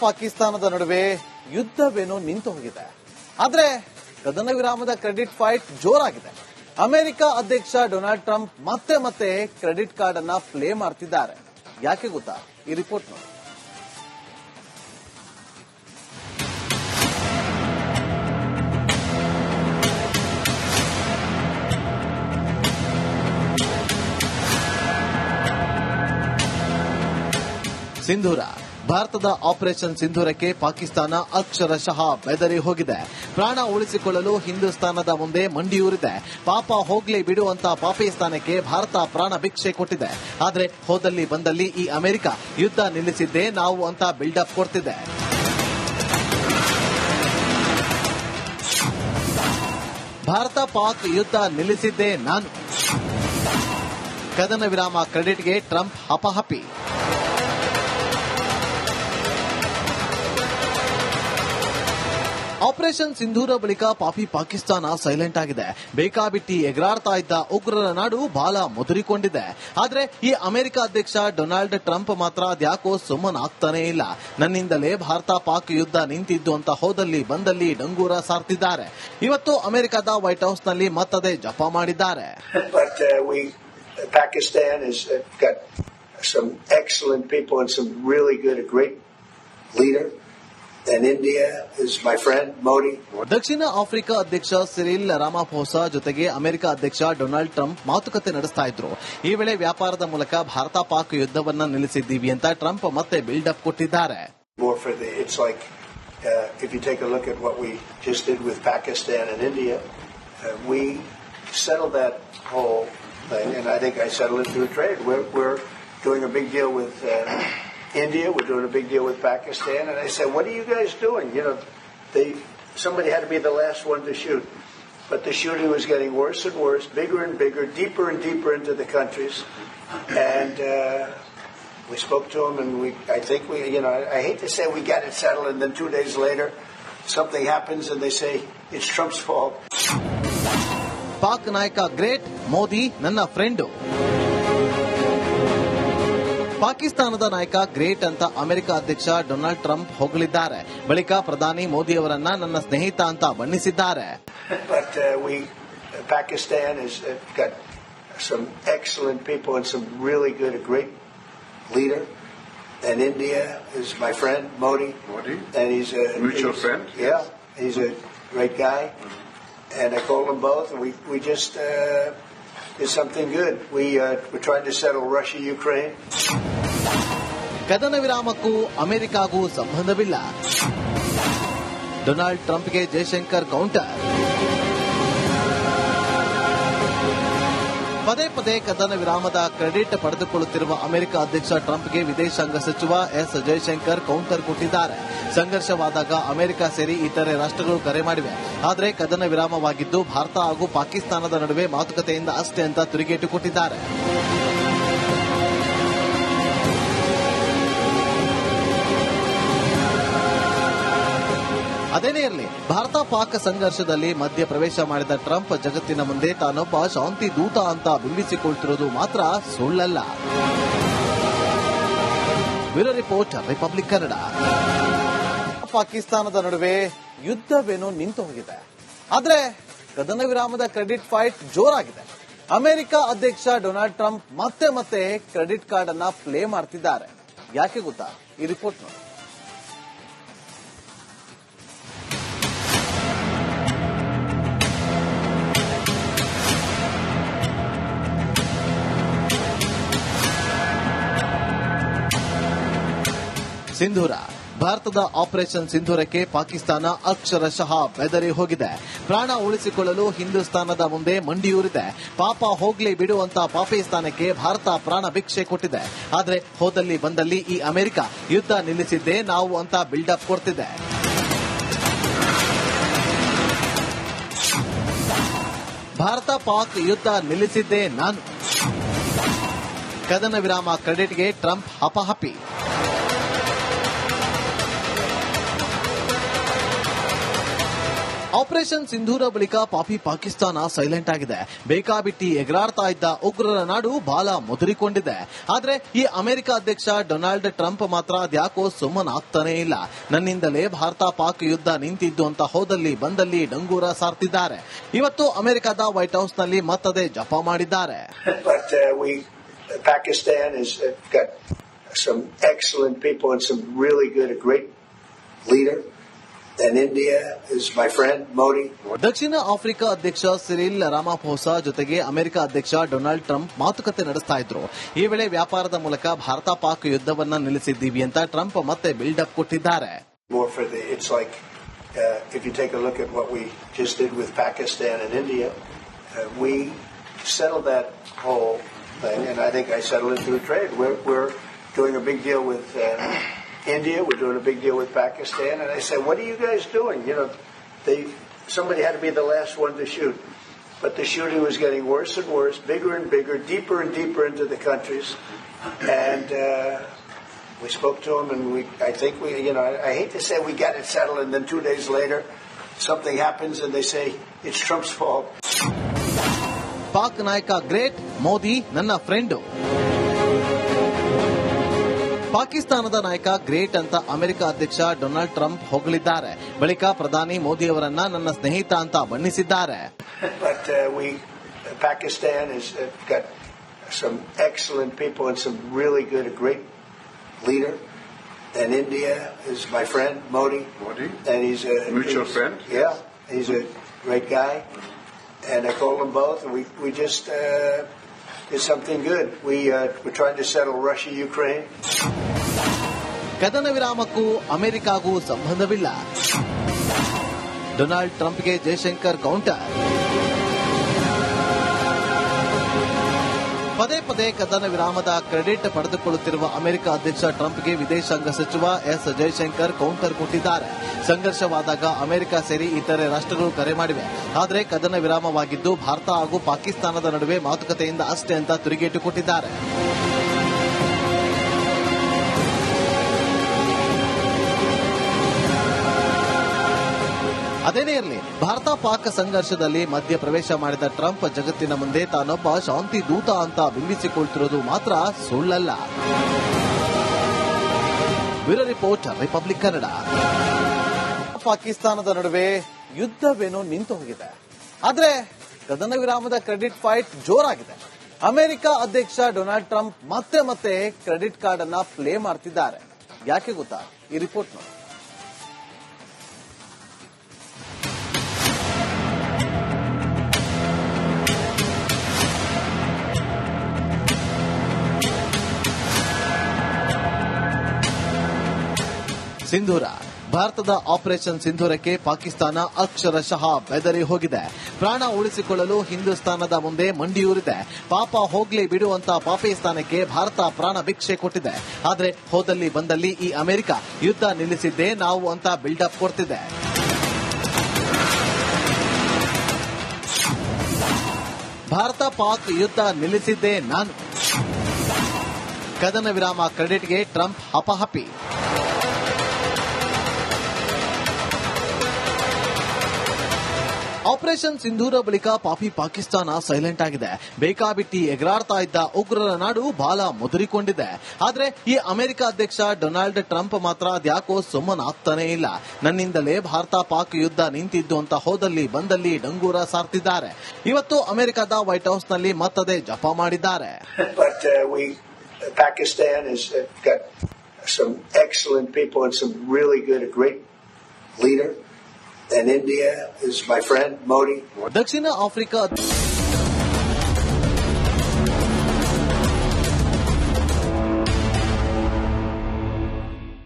ಪಾಕಿಸ್ತಾನದ ನಡುವೆ ಯುದ್ಧವೇನೋ ನಿಂತು ಹೋಗಿದೆ. ಆದ್ರೆ ಕದನ ವಿರಾಮದ ಕ್ರೆಡಿಟ್ ಫೈಟ್ ಜೋರಾಗಿದೆ. ಅಮೆರಿಕ ಅಧ್ಯಕ್ಷ ಡೊನಾಲ್ಡ್ ಟ್ರಂಪ್ ಮತ್ತೆ ಮತ್ತೆ ಕ್ರೆಡಿಟ್ ಕಾರ್ಡ್ ಅನ್ನ ಪ್ಲೇ ಮಾಡ್ತಿದ್ದಾರೆ. ಯಾಕೆ ಗೊತ್ತಾ? ಈ ರಿಪೋರ್ಟ್ ನೋಡಿ. ಸಿಂಧೂರ. ಭಾರತದ ಆಪರೇಷನ್ ಸಿಂಧೂರಕ್ಕೆ ಪಾಕಿಸ್ತಾನ ಅಕ್ಷರಶಃ ಬೆದರಿ ಹೋಗಿದೆ. ಪ್ರಾಣ ಉಳಿಸಿಕೊಳ್ಳಲು ಹಿಂದೂಸ್ತಾನದ ಮುಂದೆ ಮಂಡಿಯೂರಿದೆ. ಪಾಪ ಹೋಗ್ಲಿ ಬಿಡುವಂತ ಪಾಕಿಸ್ತಾನಕ್ಕೆ ಭಾರತ ಪ್ರಾಣ ಭಿಕ್ಷೆ ಕೊಟ್ಟಿದೆ. ಆದರೆ ಹೋದಲ್ಲಿ ಬಂದಲ್ಲಿ ಈ ಅಮೆರಿಕ ಯುದ್ಧ ನಿಲ್ಲಿಸಿದ್ದೇ ನಾವು ಅಂತ ಬಿಲ್ಡಪ್ ಕೊಡ್ತಿದೆ. ಭಾರತ ಪಾಕ್ ಯುದ್ಧ ನಿಲ್ಲಿಸಿದ್ದೇ ನಾನು. ಕದನ ವಿರಾಮ ಕ್ರೆಡಿಟ್ಗೆ ಟ್ರಂಪ್ ಹಪಹಪಿ ಆಪರೇಷನ್ ಸಿಂಧೂರ ಬಳಿಕ ಪಾಪಿ ಪಾಕಿಸ್ತಾನ ಸೈಲೆಂಟ್ ಆಗಿದೆ. ಬೇಕಾಬಿಟ್ಟಿ ಎಗರಾಡ್ತಾ ಇದ್ದ ಉಗ್ರರ ನಾಡು ಬಾಲ ಮುದುರಿಕೊಂಡಿದೆ. ಆದ್ರೆ ಈ ಅಮೆರಿಕ ಅಧ್ಯಕ್ಷ ಡೊನಾಲ್ಡ್ ಟ್ರಂಪ್ ಮಾತ್ರ ಅದ್ಯಾಕೋ ಸುಮ್ಮನಾಗ್ತಾನೇ ಇಲ್ಲ. ನನ್ನಿಂದಲೇ ಭಾರತ ಪಾಕ್ ಯುದ್ಧ ನಿಂತಿದ್ದು ಅಂತ ಹೋದಲ್ಲಿ ಬಂದಲ್ಲಿ ಡಂಗೂರ ಸಾರ್ತಿದ್ದಾರೆ. ಇವತ್ತು ಅಮೆರಿಕದ ವೈಟ್ ಹೌಸ್ನಲ್ಲಿ ಮತ್ತದೇ ಜಪ ಮಾಡಿದ್ದಾರೆ. Pakistan then India is my friend Modi. ದಕ್ಷಿಣ ಆಫ್ರಿಕಾ ಅಧ್ಯಕ್ಷ ಸಿರಿಲ್ ರಾಮಾಫೋಸ ಜೊತೆಗೆ ಅಮೆರಿಕ ಅಧ್ಯಕ್ಷ ಡೊನಾಲ್ಡ್ ಟ್ರಂಪ್ ಮಾತುಕತೆ ನಡೆಸ್ತಾ ಇದ್ರು. ಈ ವೇಳೆ ವ್ಯಾಪಾರದ ಮೂಲಕ ಭಾರತ ಪಾಕ್ ಯುದ್ಧವನ್ನ ನಿಲ್ಲಿಸಿದ್ದೀವಿ ಅಂತ ಟ್ರಂಪ್ ಮತ್ತೆ ಬಿಲ್ಡ್ ಅಪ್ ಕೊಟ್ಟಿದ್ದಾರೆ. Doing a big deal with uh, India. We're doing a big deal with Pakistan, and I said, "What are you guys doing?" You know, they somebody had to be the last one to shoot. But the shooting was getting worse and worse, bigger and bigger, deeper and deeper into the countries. And uh, we spoke to them, and we, I think we, you know, I, I hate to say we got it settled, and then two days later, something happens, and they say it's Trump's fault. Pak ನಾಯಕ great Modi ನನ್ನ friend ಪಾಕಿಸ್ತಾನದ ನಾಯಕ great ಅಂತ America ಅಧ್ಯಕ್ಷ Donald Trump ಹೊಗಳಿದ್ದಾರೆ ಬಳಿಕ ಪ್ರಧಾನಿ ಮೋದಿ ಅವರನ್ನ ನನ್ನ ಸ್ನೇಹಿತ ಅಂತ ಬಣ್ಣಿಸಿದ್ದಾರೆ But uh, we, Pakistan has uh, got some excellent people and some really good, a great leader. And India is my friend Modi. Modi? And he's a Mutual he's- friend, Yeah, he's a great guy. And I called them both. And we we just uh, did something good. We uh, we're trying to settle Russia, Ukraine. ಕದನ ವಿರಾಮಕ್ಕೂ ಅಮೆರಿಕಾಗೂ ಸಂಬಂಧವಿಲ್ಲ. Donald ಟ್ರಂಪ್ಗೆ Jaishankar counter. ಪದೇ ಪದೇ ಕದನ ವಿರಾಮದ credit ಪಡೆದುಕೊಳ್ಳುತ್ತಿರುವ America ಅಧ್ಯಕ್ಷ ಟ್ರಂಪ್ಗೆ ವಿದೇಶಾಂಗ ಸಚಿವ ಎಸ್ ಜಯಶಂಕರ್ ಕೌಂಟರ್ ಕೊಟ್ಟಿದ್ದಾರೆ. ಸಂಘರ್ಷವಾದಾಗ ಅಮೆರಿಕ ಸೇರಿ ಇತರೆ ರಾಷ್ಟ್ರಗಳು ಕರೆ ಮಾಡಿವೆ. ಆದರೆ ಕದನ ವಿರಾಮವಾಗಿದ್ದು ಭಾರತ ಹಾಗೂ ಪಾಕಿಸ್ತಾನದ ನಡುವೆ ಮಾತುಕತೆಯಿಂದ ಅಷ್ಟೇ ಅಂತ ತಿರುಗೇಟು ಕೊಟ್ಟಿದ್ದಾರೆ. ಅದೇನೇ ಇರಲಿ, ಭಾರತ ಪಾಕ್ ಸಂಘರ್ಷದಲ್ಲಿ ಮಧ್ಯ ಪ್ರವೇಶ ಮಾಡಿದ ಟ್ರಂಪ್ ಜಗತ್ತಿನ ಮುಂದೆ ತಾನೊಬ್ಬ ಶಾಂತಿ ದೂತ ಅಂತ ಬಿಂಬಿಸಿಕೊಳ್ತಿರೋದು ಮಾತ್ರ ಸುಳ್ಳಲ್ಲ. Bureau report, Republic Kannada. ಪಾಕಿಸ್ತಾನದ ನಡುವೆ ಯುದ್ಧವೇನು ನಿಂತು ಹೋಗಿದೆ. ಆದ್ರೆ ಕದನ ವಿರಾಮದ ಕ್ರೆಡಿಟ್ ಫೈಟ್ ಜೋರಾಗಿದೆ. ಅಮೆರಿಕ ಅಧ್ಯಕ್ಷ ಡೊನಾಲ್ಡ್ ಟ್ರಂಪ್ ಮತ್ತೆ ಮತ್ತೆ ಕ್ರೆಡಿಟ್ ಕಾರ್ಡ್ ಅನ್ನ ಪ್ಲೇ ಮಾಡ್ತಿದ್ದಾರೆ. ಯಾಕೆ ಗೊತ್ತಾ? ಈ ರಿಪೋರ್ಟ್ ನೋಡಿ. ಸಿಂಧೂರ. ಭಾರತದ ಆಪರೇಷನ್ ಸಿಂಧೂರಕ್ಕೆ ಪಾಕಿಸ್ತಾನ ಅಕ್ಷರಶಃ ಬೆದರಿ ಹೋಗಿದೆ. ಪ್ರಾಣ ಉಳಿಸಿಕೊಳ್ಳಲು ಹಿಂದೂಸ್ತಾನದ ಮುಂದೆ ಮಂಡಿಯೂರಿದೆ. ಪಾಪ ಹೋಗ್ಲಿ ಬಿಡುವಂತ ಪಾಕಿಸ್ತಾನಕ್ಕೆ ಭಾರತ ಪ್ರಾಣ ಭಿಕ್ಷೆ ಕೊಟ್ಟಿದೆ. ಆದರೆ ಹೋದಲ್ಲಿ ಬಂದಲ್ಲಿ ಈ ಅಮೆರಿಕ ಯುದ್ಧ ನಿಲ್ಲಿಸಿದ್ದೇ ನಾವು ಅಂತ ಬಿಲ್ಡಪ್ ಕೊಡ್ತಿದೆ. ಭಾರತ ಪಾಕ್ ಯುದ್ಧ ನಿಲ್ಲಿಸಿದ್ದೇ ನಾನು. ಕದನ ವಿರಾಮ ಕ್ರೆಡಿಟ್ಗೆ ಟ್ರಂಪ್ ಹಪಹಪಿ ಆಪರೇಷನ್ ಸಿಂಧೂರ ಬಳಿಕ ಪಾಪಿ ಪಾಕಿಸ್ತಾನ ಸೈಲೆಂಟ್ ಆಗಿದೆ. ಬೇಕಾಬಿಟ್ಟಿ ಎಗರಾಡ್ತಾ ಇದ್ದ ಉಗ್ರರ ನಾಡು ಬಾಲ ಮುದುರಿಕೊಂಡಿದೆ. ಆದ್ರೆ ಈ ಅಮೆರಿಕ ಅಧ್ಯಕ್ಷ ಡೊನಾಲ್ಡ್ ಟ್ರಂಪ್ ಮಾತ್ರ ಅದ್ಯಾಕೋ ಸುಮ್ಮನಾಗ್ತಾನೇ ಇಲ್ಲ. ನನ್ನಿಂದಲೇ ಭಾರತ ಪಾಕ್ ಯುದ್ಧ ನಿಂತಿದ್ದು ಅಂತ ಹೋದಲ್ಲಿ ಬಂದಲ್ಲಿ ಡಂಗೂರ ಸಾರ್ತಿದ್ದಾರೆ. ಇವತ್ತು ಅಮೆರಿಕದ ವೈಟ್ ಹೌಸ್ನಲ್ಲಿ ಮತ್ತದೇ ಜಪ ಮಾಡಿದ್ದಾರೆ. Uh, uh, some excellent people and some really good, great leader. then India is my friend Modi. ದಕ್ಷಿಣ ಆಫ್ರಿಕಾ ಅಧ್ಯಕ್ಷ ಸಿರಿಲ್ ರಾಮಾಫೋಸ ಜೊತೆಗೆ ಅಮೆರಿಕ ಅಧ್ಯಕ್ಷ ಡೊನಾಲ್ಡ್ ಟ್ರಂಪ್ ಮಾತುಕತೆ ನಡೆಸ್ತಾ ಇದ್ರು. ಈ ವೇಳೆ ವ್ಯಾಪಾರದ ಮೂಲಕ ಭಾರತ ಪಾಕ್ ಯುದ್ಧವನ್ನ ನಿಲ್ಲಿಸಿದ್ದೀವಿ ಅಂತ ಟ್ರಂಪ್ ಮತ್ತೆ ಬಿಲ್ಡ್ ಅಪ್ ಕೊಟ್ಟಿದ್ದಾರೆ. Doing a big deal with uh, India, we're doing a big deal with Pakistan, and I said, what are you guys doing? You know, they, somebody had to be the last one to shoot. But the shooting was getting worse and worse, bigger and bigger, deeper and deeper into the countries. And uh, we spoke to them, and we, I think we, you know, I, I hate to say we got it settled, and then two days later, something happens, and they say it's Trump's fault. Pak ನಾಯಕ great Modi ನನ್ನ friend ಪಾಕಿಸ್ತಾನದ ನಾಯಕ great ಅಂತ America ಅಧ್ಯಕ್ಷ Donald Trump ಹೊಗಳಿದ್ದಾರೆ ಬಳಿಕ ಪ್ರಧಾನಿ ಮೋದಿ ಅವರನ್ನ ನನ್ನ ಸ್ನೇಹಿತ ಅಂತ ಬಣ್ಣಿಸಿದ್ದಾರೆ But uh, we, Pakistan has uh, got some excellent people and some really good, a great leader. And India is my friend, Modi. Modi? And he's a Mutual he's- friend? Yeah, he's a great guy. And I called them both, and we, we just uh, did something good. We, uh, we're trying to settle Russia, Ukraine. ಕದನ ವಿರಾಮಕ್ಕೂ ಅಮೆರಿಕಾಗೂ ಸಂಬಂಧವಿಲ್ಲ Donald ಟ್ರಂಪ್ಗೆ Jaishankar counter ಪದೇ ಪದೇ ಕದನ ವಿರಾಮದ credit ಪಡೆದುಕೊಳ್ಳುತ್ತಿರುವ America ಅಧ್ಯಕ್ಷ ಟ್ರಂಪ್ಗೆ ವಿದೇಶಾಂಗ ಸಚಿವ ಎಸ್. ಜಯಶಂಕರ್ ಕೌಂಟರ್ ಕೊಟ್ಟಿದ್ದಾರೆ. ಸಂಘರ್ಷವಾದಾಗ ಅಮೆರಿಕ ಸೇರಿ ಇತರೆ ರಾಷ್ಟ್ರಗಳು ಕರೆ ಮಾಡಿವೆ. ಆದರೆ ಕದನ ವಿರಾಮವಾಗಿದ್ದು ಭಾರತ ಹಾಗೂ ಪಾಕಿಸ್ತಾನದ ನಡುವೆ ಮಾತುಕತೆಯಿಂದ ಅಷ್ಟೇ ಅಂತ ತಿರುಗೇಟು ಕೊಟ್ಟಿದ್ದಾರೆ. ಅದೇನೇ ಇರಲಿ, ಭಾರತ ಪಾಕ್ ಸಂಘರ್ಷದಲ್ಲಿ ಮಧ್ಯ ಪ್ರವೇಶ ಮಾಡಿದ ಟ್ರಂಪ್ ಜಗತ್ತಿನ ಮುಂದೆ ತಾನೊಬ್ಬ ಶಾಂತಿ ದೂತ ಅಂತ ಬಿಂಬಿಸಿಕೊಳ್ತಿರೋದು ಮಾತ್ರ ಸುಳ್ಳಲ್ಲ. Bureau report, Republic Kannada. ಪಾಕಿಸ್ತಾನದ ನಡುವೆ ಯುದ್ಧವೇನೋ ನಿಂತು ಹೋಗಿದೆ. ಆದ್ರೆ ಕದನ ವಿರಾಮದ ಕ್ರೆಡಿಟ್ ಫೈಟ್ ಜೋರಾಗಿದೆ. ಅಮೆರಿಕ ಅಧ್ಯಕ್ಷ ಡೊನಾಲ್ಡ್ ಟ್ರಂಪ್ ಮತ್ತೆ ಮತ್ತೆ ಕ್ರೆಡಿಟ್ ಕಾರ್ಡ್ ಅನ್ನ ಪ್ಲೇ ಮಾಡ್ತಿದ್ದಾರೆ. ಯಾಕೆ ಗೊತ್ತಾ? ಈ ರಿಪೋರ್ಟ್ ನೋಡಿ. ಸಿಂಧೂರ. ಭಾರತದ ಆಪರೇಷನ್ ಸಿಂಧೂರಕ್ಕೆ ಪಾಕಿಸ್ತಾನ ಅಕ್ಷರಶಃ ಬೆದರಿ ಹೋಗಿದೆ. ಪ್ರಾಣ ಉಳಿಸಿಕೊಳ್ಳಲು ಹಿಂದೂಸ್ತಾನದ ಮುಂದೆ ಮಂಡಿಯೂರಿದೆ ಪಾಪ ಹೋಗ್ಲಿ ಬಿಡುವಂತ ಪಾಕಿಸ್ತಾನಕ್ಕೆ ಭಾರತ ಪ್ರಾಣ ಭಿಕ್ಷೆ ಕೊಟ್ಟಿದೆ. ಆದರೆ ಹೋದಲ್ಲಿ ಬಂದಲ್ಲಿ ಈ ಅಮೆರಿಕ ಯುದ್ಧ ನಿಲ್ಲಿಸಿದ್ದೇ ನಾವು ಅಂತ ಬಿಲ್ಡಪ್ ಕೊಡ್ತಿದೆ. ಭಾರತ ಪಾಕ್ ಯುದ್ಧ ನಿಲ್ಲಿಸಿದ್ದೇ ನಾನು. ಕದನ ವಿರಾಮ ಕ್ರೆಡಿಟ್ಗೆ ಟ್ರಂಪ್ ಹಪಹಪಿ ಆಪರೇಷನ್ ಸಿಂಧೂರ ಬಳಿಕ ಪಾಪಿ ಪಾಕಿಸ್ತಾನ ಸೈಲೆಂಟ್ ಆಗಿದೆ. ಬೇಕಾಬಿಟ್ಟಿ ಎಗರಾಡ್ತಾ ಇದ್ದ ಉಗ್ರರ ನಾಡು ಬಾಲ ಮುದುರಿಕೊಂಡಿದೆ. ಆದ್ರೆ ಈ ಅಮೆರಿಕ ಅಧ್ಯಕ್ಷ ಡೊನಾಲ್ಡ್ ಟ್ರಂಪ್ ಮಾತ್ರ ಅದ್ಯಾಕೋ ಸುಮ್ಮನಾಗ್ತಾನೇ ಇಲ್ಲ. ನನ್ನಿಂದಲೇ ಭಾರತ ಪಾಕ್ ಯುದ್ಧ ನಿಂತಿದ್ದು ಅಂತ ಹೋದಲ್ಲಿ ಬಂದಲ್ಲಿ ಡಂಗೂರ ಸಾರ್ತಿದ್ದಾರೆ. ಇವತ್ತು ಅಮೆರಿಕದ ವೈಟ್ ಹೌಸ್ನಲ್ಲಿ ಮತ್ತದೇ ಜಪ ಮಾಡಿದ್ದಾರೆ. Uh, Pakistan And India is my friend, Modi. ದಕ್ಷಿಣ ಆಫ್ರಿಕಾ